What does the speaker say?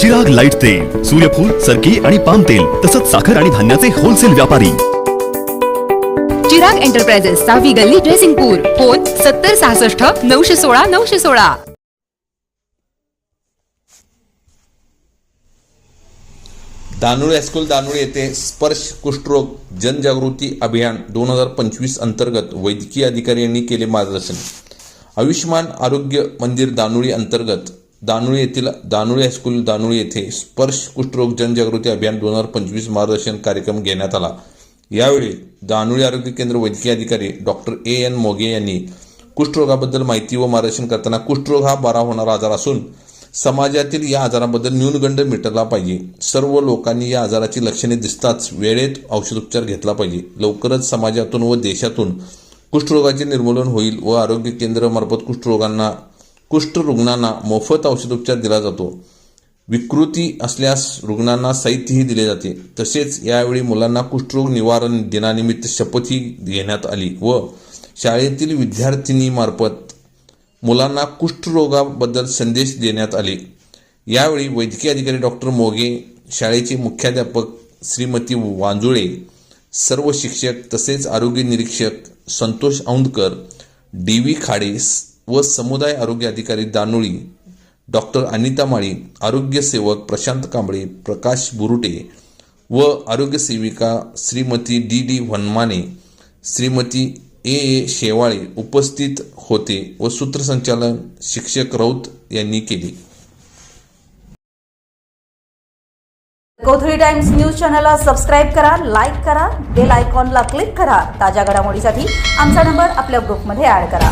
Chirag light तेल सूर्यफूल सरकी आणि पाम तेल तसंच साखर आणि धान्याचे होलसेल व्यापारी. चिराग एंटरप्राइजेस सहावी गल्ली ड्रेसिंगपूर फोन सत्तर सहासष्ट नऊशे सोळा नऊशे सोळा. दानोळी हायस्कूल दानोळी येथे स्पर्श कुष्ठरोग जनजागृती अभियान दोन हजार पंचवीस अंतर्गत वैद्यकीय अधिकारी यांनी केले मार्गदर्शन. आयुष्यमान आरोग्य मंदिर दानोळी अंतर्गत दानुळी येथील दानुळी हायस्कूल दानुळी येथे स्पर्श कुष्ठरोग जनजागृती अभियान दोन हजार पंचवीस मार्गदर्शन कार्यक्रम घेण्यात आला. यावेळी दानुळी आरोग्य केंद्र वैद्यकीय अधिकारी डॉक्टर ए एन मोगे यांनी कुष्ठरोगाबद्दल माहिती व मार्गदर्शन करताना कुष्ठरोग हा बरा होणारा आजार असून समाजातील या आजाराबद्दल न्यूनगंड मिटला पाहिजे. सर्व लोकांनी या आजाराची लक्षणे दिसताच वेळेत औषधोपचार घेतला पाहिजे. लवकरच समाजातून व देशातून कुष्ठरोगाचे निर्मूलन होईल व आरोग्य केंद्रामार्फत कुष्ठरोगांना कुष्ठरुग्णांना मोफत औषधोपचार दिला जातो. विकृती असल्यास रुग्णांना साहित्यही दिले जाते. तसेच यावेळी मुलांना कुष्ठरोग निवारण दिनानिमित्त शपथही घेण्यात आली व शाळेतील विद्यार्थिनीमार्फत मुलांना कुष्ठरोगाबद्दल संदेश देण्यात आले. यावेळी वैद्यकीय अधिकारी डॉक्टर मोगे शाळेचे मुख्याध्यापक श्रीमती वांजुळे सर्व शिक्षक तसेच आरोग्य निरीक्षक संतोष औंदकर डी व्ही खाडे व समुदाय आरोग्य अधिकारी दानोळी डॉक्टर अनिता माळी आरोग्य सेवक प्रशांत कांबळे प्रकाश बुरुटे व आरोग्य सेविका Shrimati D D Vanmane Shrimati A A Shewale उपस्थित होते व सूत्रसंचालन शिक्षक राऊत यांनी केले. गोथरी टाइम्स न्यूज चॅनलला सबस्क्राईब करा लाईक करा बेल आयकॉनला क्लिक करा. ताज्या घडामोडीसाठी आमचा नंबर आपल्या ग्रुपमध्ये ऍड करा.